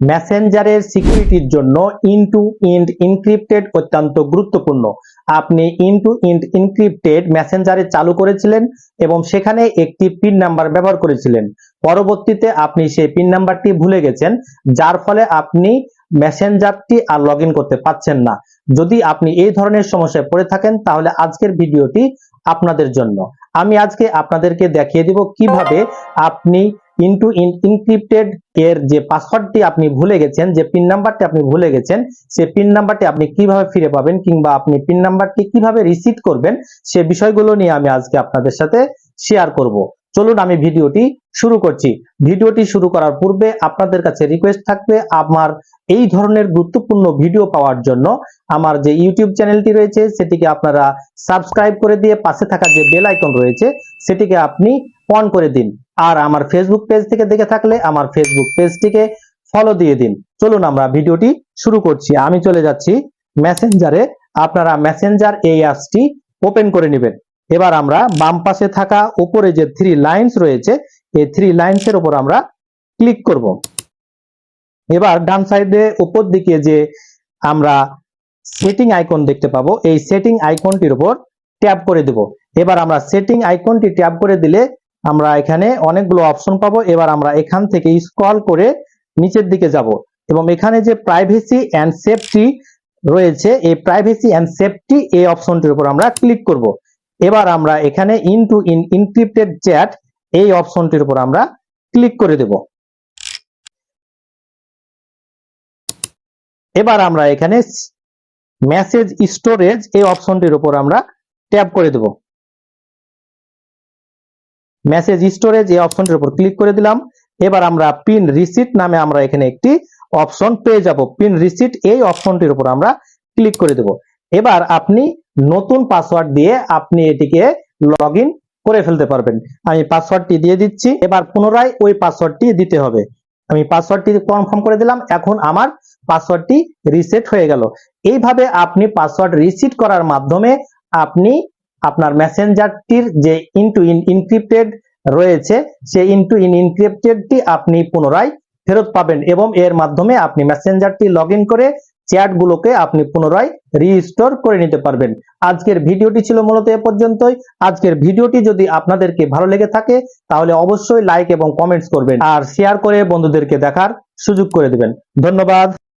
মেসেঞ্জারের সিকিউরিটির জন্য into ইন্ড encrypted অত্যন্ত গুরুত্বপূর্ণ। আপনি ইনটু ইন্ড ইনক্রিপ্টেড মেসেঞ্জারে চালু করেছিলেন এবং সেখানে একটি পিন নাম্বার ব্যবহার করেছিলেন। পরবর্তীতে আপনি সেই পিন নাম্বারটি ভুলে গেছেন, যার ফলে আপনি মেসেঞ্জারটি আর লগ করতে পারছেন না। যদি আপনি এই ধরনের সমস্যায় পড়ে থাকেন, তাহলে আজকের ভিডিওটি আপনাদের জন্য। আমি আজকে আপনাদেরকে দেখিয়ে দিব কীভাবে আপনি ইনটু ইনক্রিপ্টেড এর যে পাসওয়ার্ডটি আপনি ভুলে গেছেন, যে পিন নাম্বারটি আপনি ভুলে গেছেন সেই পিন নাম্বারটি আপনি কীভাবে ফিরে পাবেন কিংবা আপনি পিন নাম্বারটি কীভাবে রিসিভ করবেন, সে বিষয়গুলো নিয়ে আমি আজকে আপনাদের সাথে শেয়ার করব। চলুন আমি ভিডিওটি শুরু করছি। ভিডিওটি শুরু করার পূর্বে আপনাদের কাছে রিকোয়েস্ট থাকবে আমার এই ধরনের গুরুত্বপূর্ণ ভিডিও পাওয়ার জন্য। আমার যে ইউটিউব চ্যানেলটি রয়েছে, সেটিকে আপনারা সাবস্ক্রাইব করে দিয়ে পাশে থাকা যে বেল আইকন রয়েছে, সেটিকে আপনি অন করে দিন। আর আমার ফেসবুক পেজ থেকে দেখে থাকলে আমার ফেসবুক পেজটিকে ফলো দিয়ে দিন। চলুন আমরা ভিডিওটি শুরু করছি। আমি চলে যাচ্ছি মেসেঞ্জারে আপনারা মেসেঞ্জার এই অ্যাপসটি ওপেন করে নেবেন। এবার আমরা বাম পাশে থাকা উপরে যে থ্রি লাইন্স রয়েছে, এই থ্রি লাইন্সের উপর আমরা ক্লিক করব। এবার ডান সাইডে উপর দিকে যে আমরা সেটিং আইকন দেখতে পাবো, এই সেটিং আইকনটির উপর ট্যাপ করে দেব। এবার আমরা সেটিং আইকনটি ট্যাপ করে দিলে আমরা এখানে অনেকগুলো অপশন পাবো। এবার আমরা এখান থেকে স্ক্রল করে নিচের দিকে যাব। এবং এখানে যে প্রাইভেসি অ্যান্ড সেফটি রয়েছে, এই প্রাইভেসি অ্যান্ড সেফটি এই অপশনটির উপর আমরা ক্লিক করব। এবার আমরা এখানে end to end encrypted chat এই অপশনটির উপর আমরা ক্লিক করে দেব। এবার আমরা এখানে মেসেজ স্টোরেজ এই অপশনটির উপর আমরা ট্যাপ করে দেব। মেসেজ স্টোরেজ এই অপশনটির উপর ক্লিক করে দিলাম। এবার আমরা পিন রিসিট নামে আমরা এখানে একটি অপশন পেয়ে যাব। পিন রিসিট এই অপশনটির উপর আমরা ক্লিক করে দেব। এবার আপনি নতুন পাসওয়ার্ড দিয়ে আপনি এটিকে লগ করে ফেলতে পারবেন। আমি পাসওয়ার্ডটি দিয়ে দিচ্ছি। এবার পুনরায় ওই পাসওয়ার্ডটি দিতে হবে। আমি পাসওয়ার্ডটি কনফার্ম করে দিলাম। এখন আমার পাসওয়ার্ডটি রিসেট হয়ে গেল। এইভাবে আপনি পাসওয়ার্ড রিসিট করার মাধ্যমে আপনি আপনার মেসেঞ্জারটির যে ইনটু ইন ইনক্রিপ্টেড রয়েছে, সেই ইনটু ইন ইনক্রিপ্টেডটি আপনি পুনরায় ফেরত পাবেন এবং এর মাধ্যমে আপনি মেসেঞ্জারটি লগ করে চ্যাটগুলোকে আপনি পুনরায় রিস্টোর করে নিতে পারবেন। আজকের ভিডিওটি ছিল মূলত এ পর্যন্তই। আজকের ভিডিওটি যদি আপনাদেরকে ভালো লেগে থাকে, তাহলে অবশ্যই লাইক এবং কমেন্টস করবেন আর শেয়ার করে বন্ধুদেরকে দেখার সুযোগ করে দিবেন। ধন্যবাদ।